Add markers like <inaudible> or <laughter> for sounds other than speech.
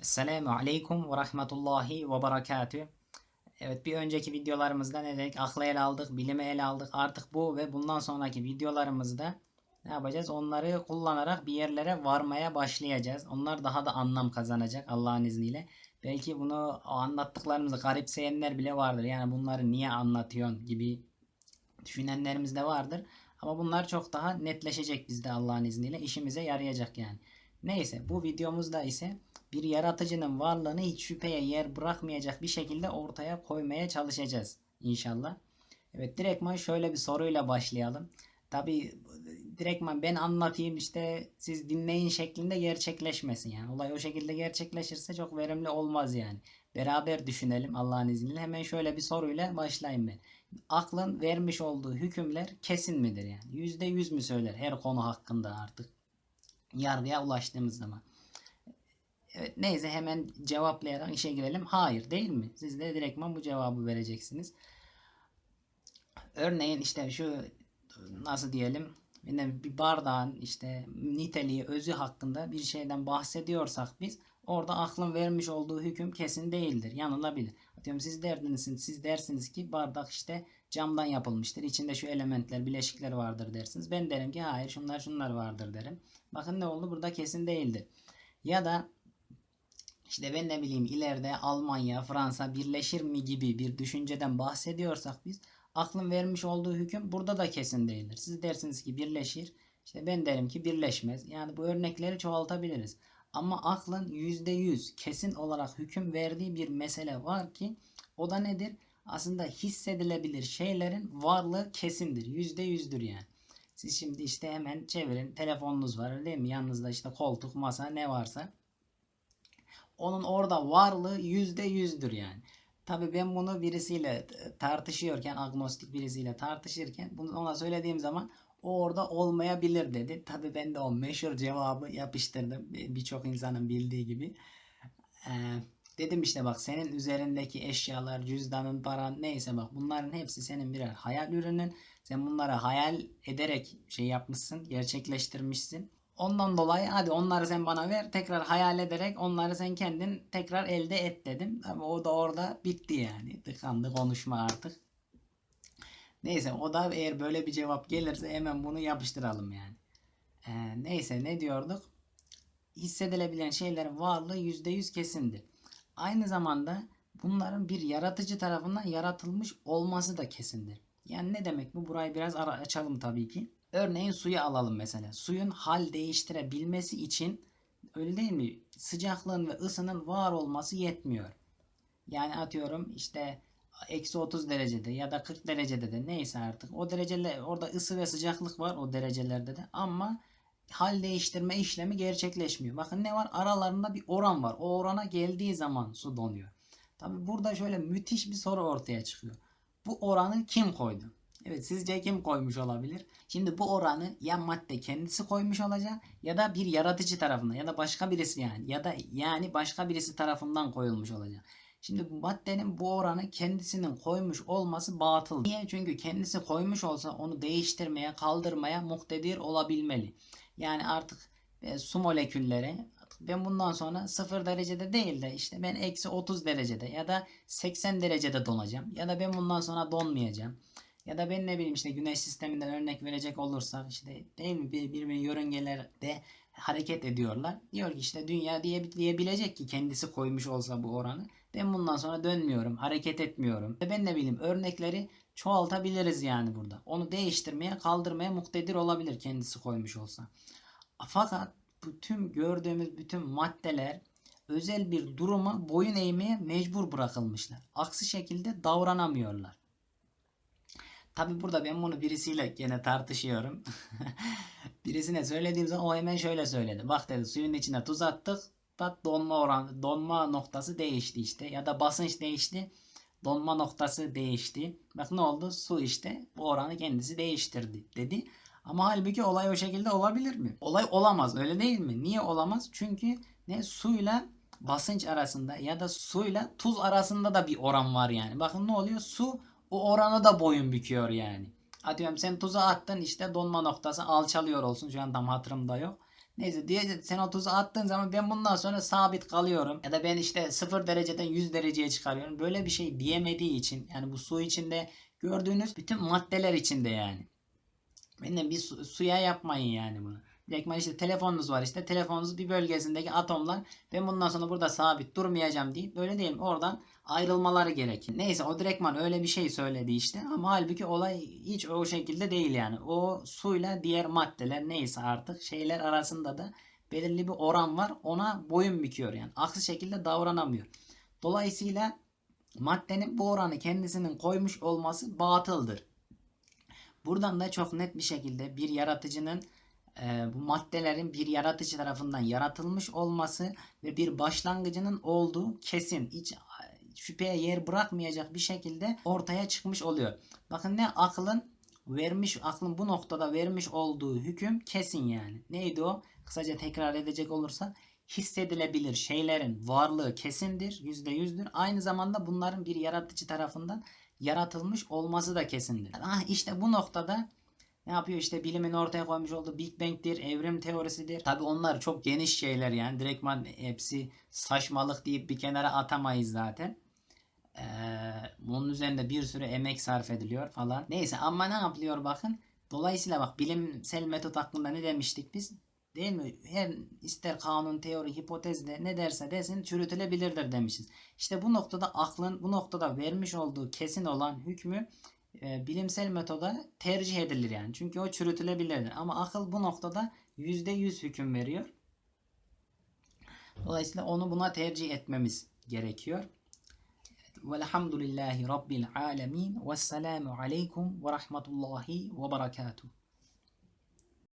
Esselamu Aleyküm ve Rahmetullahi ve Berekatü. Evet bir önceki videolarımızda ne dedik? Aklı ele aldık, bilimi ele aldık. Artık bu ve bundan sonraki videolarımızda ne yapacağız? Onları kullanarak bir yerlere varmaya başlayacağız. Onlar daha da anlam kazanacak Allah'ın izniyle. Belki bunu anlattıklarımızı garipseyenler bile vardır. Yani bunları niye anlatıyorsun gibi düşünenlerimiz de vardır. Ama bunlar çok daha netleşecek bizde Allah'ın izniyle. işimize yarayacak yani. Neyse bu videomuzda ise bir yaratıcının varlığını hiç şüpheye yer bırakmayacak bir şekilde ortaya koymaya çalışacağız inşallah. Evet direktman şöyle bir soruyla başlayalım. Tabi direktman ben anlatayım işte siz dinleyin şeklinde gerçekleşmesin yani. Olay o şekilde gerçekleşirse çok verimli olmaz yani. Beraber düşünelim Allah'ın izniyle. Hemen şöyle bir soruyla başlayayım ben. Aklın vermiş olduğu hükümler kesin midir yani? Yüzde yüz mü söyler her konu hakkında artık? Yargıya ulaştığımız zaman. Evet neyse hemen cevaplayarak işe girelim. Hayır değil mi? Siz de direktman bu cevabı vereceksiniz. Örneğin işte şu nasıl diyelim yine bir bardağın işte niteliği, özü hakkında bir şeyden bahsediyorsak biz orada aklın vermiş olduğu hüküm kesin değildir. Yanılabilir. Atıyorum siz derdiniz, siz dersiniz ki bardak işte camdan yapılmıştır. İçinde şu elementler, bileşikler vardır dersiniz. Ben derim ki hayır şunlar şunlar vardır derim. Bakın ne oldu? Burada kesin değildir. Ya da işte ben ne bileyim ileride Almanya, Fransa birleşir mi gibi bir düşünceden bahsediyorsak biz aklın vermiş olduğu hüküm burada da kesin değildir. Siz dersiniz ki birleşir. İşte ben derim ki birleşmez. Yani bu örnekleri çoğaltabiliriz. Ama aklın %100 kesin olarak hüküm verdiği bir mesele var ki o da nedir? Aslında hissedilebilir şeylerin varlığı kesindir. %100'dür yani. Siz şimdi işte hemen çevirin. Telefonunuz var değil mi? Yanınızda işte koltuk, masa ne varsa onun orada varlığı yüzde yüzdür yani. Tabi ben bunu birisiyle tartışıyorken, agnostik birisiyle tartışırken bunu ona söylediğim zaman o orada olmayabilir dedi. Tabi ben de o meşhur cevabı yapıştırdım. Birçok insanın bildiği gibi. Ee, dedim işte bak senin üzerindeki eşyalar, cüzdanın, paran neyse bak bunların hepsi senin birer hayal ürünün. Sen bunları hayal ederek şey yapmışsın, gerçekleştirmişsin. Ondan dolayı hadi onları sen bana ver tekrar hayal ederek onları sen kendin tekrar elde et dedim. Ama o da orada bitti yani. Tıkandı konuşma artık. Neyse o da eğer böyle bir cevap gelirse hemen bunu yapıştıralım yani. Ee, neyse ne diyorduk? Hissedilebilen şeylerin varlığı %100 kesindir. Aynı zamanda bunların bir yaratıcı tarafından yaratılmış olması da kesindir. Yani ne demek bu? Burayı biraz açalım tabii ki. Örneğin suyu alalım mesela. Suyun hal değiştirebilmesi için öyle değil mi? Sıcaklığın ve ısının var olması yetmiyor. Yani atıyorum işte eksi 30 derecede ya da 40 derecede de neyse artık o dereceler orada ısı ve sıcaklık var o derecelerde de ama hal değiştirme işlemi gerçekleşmiyor. Bakın ne var? Aralarında bir oran var. O orana geldiği zaman su donuyor. Tabi burada şöyle müthiş bir soru ortaya çıkıyor. Bu oranı kim koydu? Evet sizce kim koymuş olabilir? Şimdi bu oranı ya madde kendisi koymuş olacak ya da bir yaratıcı tarafından ya da başka birisi yani ya da yani başka birisi tarafından koyulmuş olacak. Şimdi bu maddenin bu oranı kendisinin koymuş olması batıl. Niye? Çünkü kendisi koymuş olsa onu değiştirmeye, kaldırmaya muktedir olabilmeli. Yani artık e, su molekülleri ben bundan sonra 0 derecede değil de işte ben eksi 30 derecede ya da 80 derecede donacağım. Ya da ben bundan sonra donmayacağım. Ya da ben ne bileyim işte güneş sisteminden örnek verecek olursak işte değil mi birbirinin yörüngelerde hareket ediyorlar. Diyor ki işte dünya diye diyebilecek ki kendisi koymuş olsa bu oranı. Ben bundan sonra dönmüyorum, hareket etmiyorum. Ben ne bileyim örnekleri çoğaltabiliriz yani burada. Onu değiştirmeye, kaldırmaya muktedir olabilir kendisi koymuş olsa. Fakat bu tüm gördüğümüz bütün maddeler özel bir duruma boyun eğmeye mecbur bırakılmışlar. Aksi şekilde davranamıyorlar. Tabi burada ben bunu birisiyle gene tartışıyorum. <laughs> Birisine söylediğim zaman o hemen şöyle söyledi. Bak dedi suyun içine tuz attık. Bak donma oran, donma noktası değişti işte. Ya da basınç değişti. Donma noktası değişti. Bak ne oldu? Su işte bu oranı kendisi değiştirdi dedi. Ama halbuki olay o şekilde olabilir mi? Olay olamaz öyle değil mi? Niye olamaz? Çünkü ne suyla basınç arasında ya da suyla tuz arasında da bir oran var yani. Bakın ne oluyor? Su o oranı da boyun büküyor yani. Atıyorum sen tuza attın işte donma noktası alçalıyor olsun. Şu an tam hatırımda yok. Neyse diye sen o tuzu attığın zaman ben bundan sonra sabit kalıyorum. Ya da ben işte 0 dereceden 100 dereceye çıkarıyorum. Böyle bir şey diyemediği için yani bu su içinde gördüğünüz bütün maddeler içinde yani. Benim bir su- suya yapmayın yani bunu. Direktman işte telefonunuz var işte telefonunuz bir bölgesindeki atomlar ben bundan sonra burada sabit durmayacağım deyip böyle değil? Oradan ayrılmaları gerekir. Neyse o direktman öyle bir şey söyledi işte ama halbuki olay hiç o şekilde değil yani. O suyla diğer maddeler neyse artık şeyler arasında da belirli bir oran var ona boyun büküyor yani. Aksi şekilde davranamıyor. Dolayısıyla maddenin bu oranı kendisinin koymuş olması batıldır. Buradan da çok net bir şekilde bir yaratıcının e, bu maddelerin bir yaratıcı tarafından yaratılmış olması ve bir başlangıcının olduğu kesin. Hiç e, şüpheye yer bırakmayacak bir şekilde ortaya çıkmış oluyor. Bakın ne aklın vermiş aklın bu noktada vermiş olduğu hüküm kesin yani. Neydi o? Kısaca tekrar edecek olursak hissedilebilir şeylerin varlığı kesindir, yüzde yüzdür. Aynı zamanda bunların bir yaratıcı tarafından yaratılmış olması da kesindir. Ah işte bu noktada ne yapıyor işte bilimin ortaya koymuş olduğu Big Bang'tir, evrim teorisidir. Tabi onlar çok geniş şeyler yani direktman hepsi saçmalık deyip bir kenara atamayız zaten. Ee, bunun üzerinde bir sürü emek sarf ediliyor falan. Neyse ama ne yapılıyor bakın. Dolayısıyla bak bilimsel metot hakkında ne demiştik biz? Değil mi? Her ister kanun, teori, hipotez de ne derse desin çürütülebilirdir demişiz. İşte bu noktada aklın bu noktada vermiş olduğu kesin olan hükmü e, bilimsel metoda tercih edilir yani. Çünkü o çürütülebilirdir. Ama akıl bu noktada %100 hüküm veriyor. Dolayısıyla onu buna tercih etmemiz gerekiyor. Velhamdülillahi Rabbil alemin. Vesselamu aleykum ve rahmetullahi ve berekatuhu.